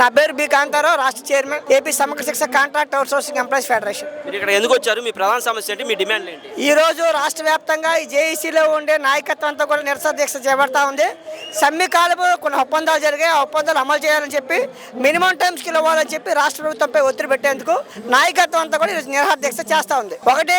నా పేరు బి కాంతారావు రాష్ట్ర చైర్మన్ ఏపీ సమగ్ర శిక్ష కాంట్రాక్ట్ అవుట్సోర్సింగ్ ఎంప్లాయీస్ ఫెడరేషన్. మీరు ఇక్కడ ఎందుకు వచ్చారు? మీ ప్రధాన సమస్య ఏంటి? మీ డిమాండ్ ఏంటి? ఈ రోజు రాష్ట్ర వ్యాప్తంగా ఈ జేఈసీలో ఉండే నాయకత్వం అంతా కూడా నిరసన దీక్ష చేపడతా ఉంది. సమ్మె కాలపు కొన్ని ఒప్పందాలు జరిగాయి. ఆ ఒప్పందాలు అమలు చేయాలని చెప్పి మినిమం టైం స్కిల్ ఇవ్వాలని చెప్పి రాష్ట్ర ప్రభుత్వంపై ఒత్తిడి పెట్టేందుకు నాయకత్వం అంతా కూడా ఈరోజు నిరసన దీక్ష చేస్తూ ఉంది. ఒకటి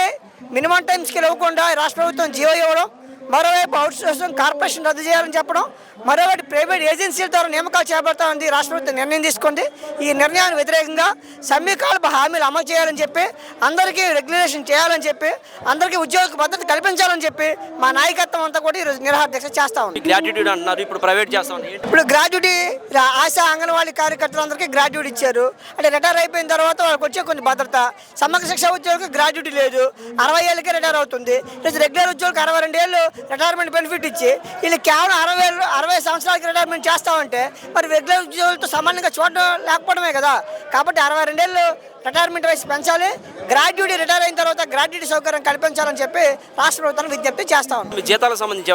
మినిమం టైం స్కిల్ ఇవ్వకుండా రాష్ట్ర ప్రభుత్వం జీవో ఇవ్వడం మరోవైపు అవుట్ సోర్సింగ్ కార్పొరేషన్ రద్దు చేయాలని చెప్పడం మరోవైపు ప్రైవేట్ ఏజెన్సీల ద్వారా నియామకాలు చేపడతా ఉంది రాష్ట్ర ప్రభుత్వం నిర్ణయం తీసుకుంది. ఈ నిర్ణయానికి వ్యతిరేకంగా సమ్మెకాలపు హామీలు అమలు చేయాలని చెప్పి అందరికీ రెగ్యులేషన్ చేయాలని చెప్పి అందరికీ ఉద్యోగ భద్రత కల్పించాలని చెప్పి మా నాయకత్వం అంతా కూడా ఈరోజు నిరాహార దీక్ష చేస్తా ఉంది. గ్రాట్యుటీ అంటున్నారు. ఇప్పుడు ప్రైవేట్ ఏంటి ఇప్పుడు గ్రాడ్యుటీ ఆశా అంగన్వాడీ కార్యకర్తలందరికీ గ్రాడ్యుటీ ఇచ్చారు. అంటే రిటైర్ అయిపోయిన తర్వాత వాళ్ళకి వచ్చే కొన్ని భద్రత. సమగ్ర శిక్ష ఉద్యోగులకు గ్రాడ్యుటీ లేదు. అరవై ఏళ్ళకే రిటైర్ అవుతుంది. రెగ్యులర్ ఉద్యోగులకు అరవై రెండు ఏళ్ళు రిటైర్మెంట్ బెనిఫిట్ ఇచ్చి వీళ్ళు కేవలం అరవై అరవై సంవత్సరాలకి రిటైర్మెంట్ చేస్తామంటే మరి రెగ్యులర్ ఉద్యోగులతో సమానంగా చూడడం లేకపోవడమే కదా. కాబట్టి అరవై రెండేళ్ళు రిటైర్మెంట్ వయసు పెంచాలి. గ్రాడ్యుటీ రిటైర్ అయిన తర్వాత గ్రాడ్యుటీ సౌకర్యం కల్పించాలని చెప్పి రాష్ట్ర ప్రభుత్వాన్ని విజ్ఞప్తి చేస్తా ఉన్నాం. మీ జీతాలకు సంబంధించి?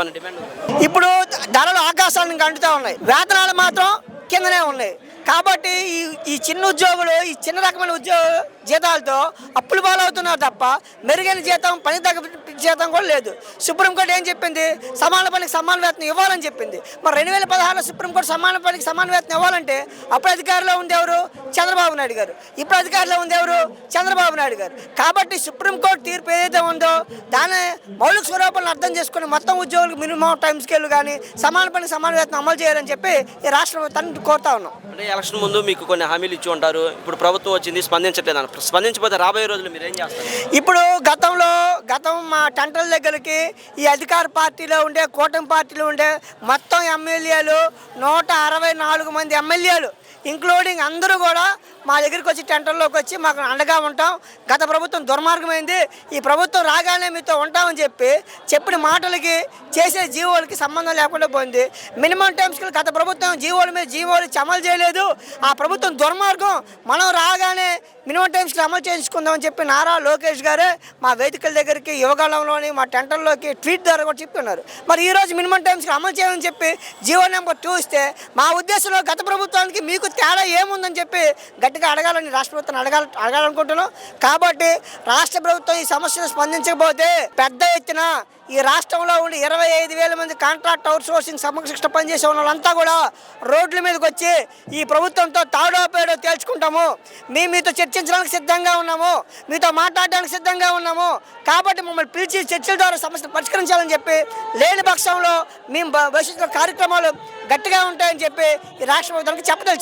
ఇప్పుడు ధరలు ఆకాశాలను కంటుతూ ఉన్నాయి. వేతనాలు మాత్రం కిందనే ఉన్నాయి. కాబట్టి ఈ ఈ చిన్న ఉద్యోగులు ఈ చిన్న రకమైన ఉద్యోగ జీతాలతో అప్పులు పాలవుతున్నారు తప్ప మెరుగైన జీతం పని తగ్గ జీతం కూడా లేదు. సుప్రీంకోర్టు ఏం చెప్పింది? సమాన పనికి సమాన వేతనం ఇవ్వాలని చెప్పింది. మరి రెండు వేల పదహారులో సుప్రీంకోర్టు సమాన పనికి సమాన వేతనం ఇవ్వాలంటే అప్పుడు అధికారంలో ఉంది ఎవరు? చంద్రబాబు నాయుడు గారు. ఇప్పుడు అధికారంలో ఉంది ఎవరు? చంద్రబాబు నాయుడు గారు. కాబట్టి సుప్రీంకోర్టు తీర్పు ఏదైతే ఉందో దాని మౌలిక స్వరూపాలను అర్థం చేసుకుని మొత్తం ఉద్యోగులకు మినిమం టైం స్కేల్ కానీ సమాన పనికి సమాన వేతనం అమలు చేయాలని చెప్పి ఈ రాష్ట్రం తను కోరుతా ఉన్నాం. అంటే ఎలక్షన్ ముందు మీకు కొన్ని హామీలు ఇచ్చి ఉంటారు. ఇప్పుడు ప్రభుత్వం వచ్చింది స్పందించట్లేదు అన్న స్పందించకపోతే రాబోయే రోజులు మీరు ఏం చేస్తారు? ఇప్పుడు గతంలో గతం మా టంటల దగ్గరికి ఈ అధికార పార్టీలో ఉండే కూటమి పార్టీలో ఉండే మొత్తం ఎమ్మెల్యేలు నూట అరవై నాలుగు మంది ఎమ్మెల్యేలు ఇంక్లూడింగ్ అందరూ కూడా మా దగ్గరికి వచ్చి టెంటర్లోకి వచ్చి మాకు అండగా ఉంటాం. గత ప్రభుత్వం దుర్మార్గమైంది. ఈ ప్రభుత్వం రాగానే మీతో ఉంటామని చెప్పి చెప్పిన మాటలకి చేసే జీవోలకి సంబంధం లేకుండా పోయింది. మినిమం టైమ్స్కి గత ప్రభుత్వం జీవోల మీద జీవోలు అమలు చేయలేదు. ఆ ప్రభుత్వం దుర్మార్గం. మనం రాగానే మినిమం టైమ్స్కి అమలు చేయించుకుందామని చెప్పి నారా లోకేష్ గారే మా వేదికల దగ్గరికి యోగాలంలోని మా టెంటర్లోకి ట్వీట్ ద్వారా కూడా చెప్తున్నారు మరి ఈరోజు మినిమం టైమ్స్కి అమలు చేయమని చెప్పి జీవో నెంబర్ టూ ఇస్తే మా ఉద్దేశంలో గత ప్రభుత్వానికి మీకు తేడా ఏముందని చెప్పి గట్టిగా అడగాలని రాష్ట్ర ప్రభుత్వం అడగాల అడగాలనుకుంటున్నాం. కాబట్టి రాష్ట్ర ప్రభుత్వం ఈ సమస్యను స్పందించకపోతే పెద్ద ఎత్తున ఈ రాష్ట్రంలో ఉండి ఇరవై ఐదు వేల మంది కాంట్రాక్ట్ అవుట్ సోర్సింగ్ సమగ్ర శిక్షణ పనిచేసే వాళ్ళంతా కూడా రోడ్ల మీదకి వచ్చి ఈ ప్రభుత్వంతో తాడోపేడో తేల్చుకుంటాము. మేము మీతో చర్చించడానికి సిద్ధంగా ఉన్నాము. మీతో మాట్లాడడానికి సిద్ధంగా ఉన్నాము. కాబట్టి మమ్మల్ని పిలిచి చర్చల ద్వారా సమస్యను పరిష్కరించాలని చెప్పి లేని పక్షంలో మేము భవిష్యత్తులో కార్యక్రమాలు గట్టిగా ఉంటాయని చెప్పి ఈ రాష్ట్ర ప్రభుత్వానికి చెప్పదలిచాం.